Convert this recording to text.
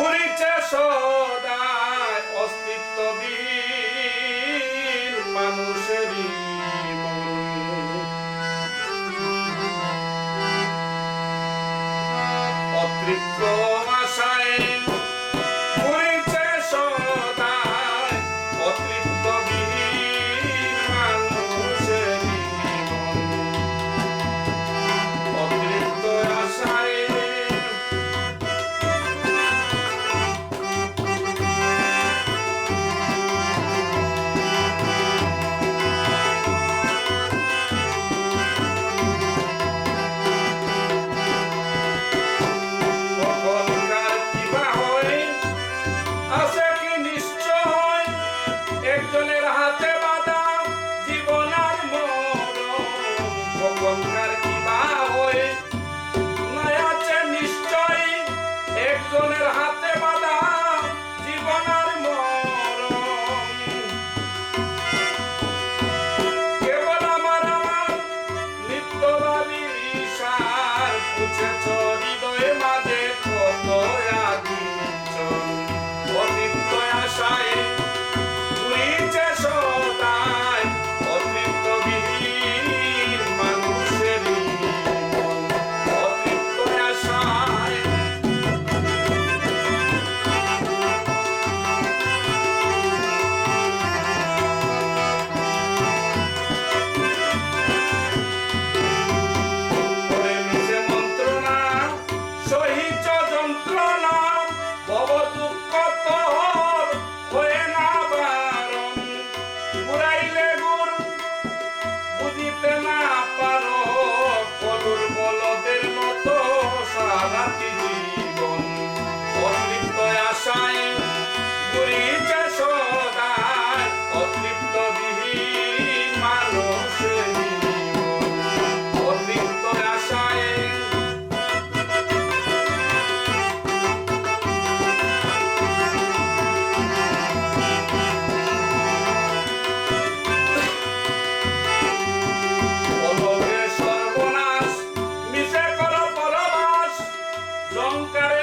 ঘুরিছে সদায় অস্তিত্ববিহীন মানুষেরই অতৃপ্ত পুছেছ হৃদয়ে মাঝে pagar, querido. লঙ্কারে